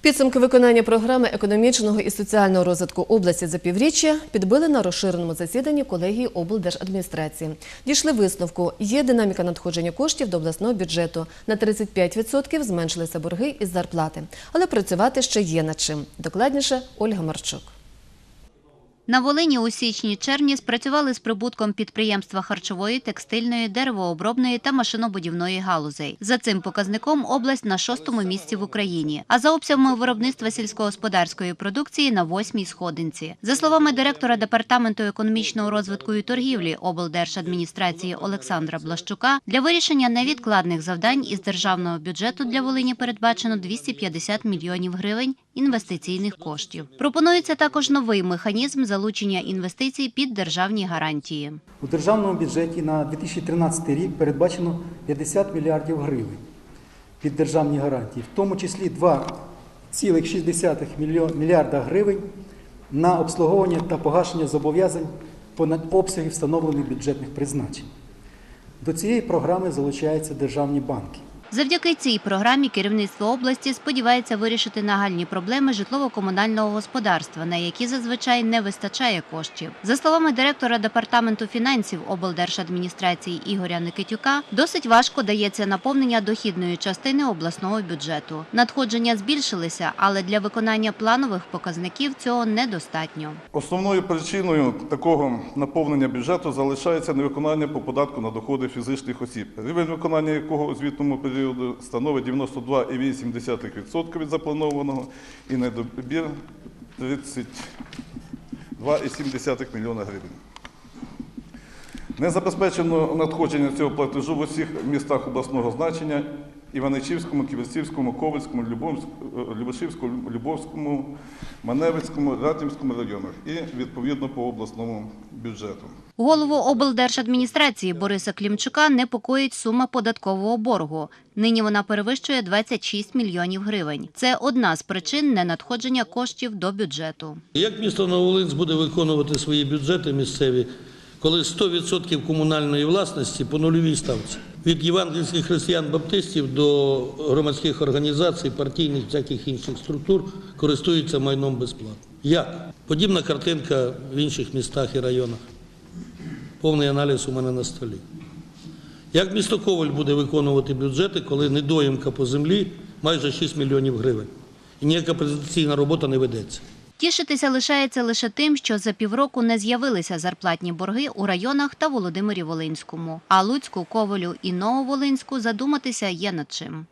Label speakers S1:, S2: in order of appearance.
S1: Підсумки виконання програми економічного і соціального розвитку області за півріччя підбили на розширеному засіданні колегії облдержадміністрації. Дійшли висновку, є динаміка надходження коштів до обласного бюджету. На 35% зменшилися борги із зарплати. Але працювати ще є над чим. Докладніше Ольга Марчук.
S2: На Волині у січні-червні спрацювали з прибутком підприємства харчової, текстильної, деревообробної та машинобудівної галузей. За цим показником область на шостому місці в Україні, а за обсягами виробництва сільськогосподарської продукції на восьмій сходинці. За словами директора департаменту економічного розвитку і торгівлі облдержадміністрації Олександра Блащука, для вирішення невідкладних завдань із державного бюджету для Волині передбачено 250 мільйонів гривень інвестиційних коштів. Пропонується також новий механізм залучення інвестицій під державні гарантії.
S3: У державному бюджеті на 2013 рік передбачено 50 мільярдів гривень під державні гарантії, в тому числі 2,6 мільярда гривень на обслуговування та погашення зобов'язань понад обсяги встановлених бюджетних призначень. До цієї програми залучаються державні банки.
S2: Завдяки цій програмі керівництво області сподівається вирішити нагальні проблеми житлово-комунального господарства, на які зазвичай не вистачає коштів. За словами директора департаменту фінансів облдержадміністрації Ігоря Никитюка, досить важко дається наповнення дохідної частини обласного бюджету. Надходження збільшилися, але для виконання планових показників цього недостатньо.
S4: Основною причиною такого наповнення бюджету залишається невиконання по податку на доходи фізичних осіб, рівень виконання якого у звітному періоду становить 92,8% від запланованого і недобір 32,7 мільйона гривень. Не забезпечено надходження цього платежу в усіх містах обласного значення Іваничівському, Ківерцівському, Ковальському, Любомськ- е, Любовському, Маневицькому, Ратімському районах і відповідно по обласному бюджету.
S2: Голову облдержадміністрації Бориса Клімчука непокоїть сума податкового боргу. Нині вона перевищує 26 мільйонів гривень. Це одна з причин ненадходження коштів до бюджету.
S5: Як місто Новолинськ буде виконувати свої бюджети місцеві, коли 100% комунальної власності по нульовій ставці? Від євангельських християн-баптистів до громадських організацій, партійних всяких інших структур користуються майном безплатно. Як? Подібна картинка в інших містах і районах. Повний аналіз у мене на столі. Як місто Коваль буде виконувати бюджети, коли недоїмка по землі майже 6 мільйонів гривень? І ніяка презентаційна робота не ведеться.
S2: Тішитися лишається лише тим, що за півроку не з'явилися зарплатні борги у районах та Володимирі Волинському. А Луцьку, Ковалю і Нововолинську задуматися є над чим.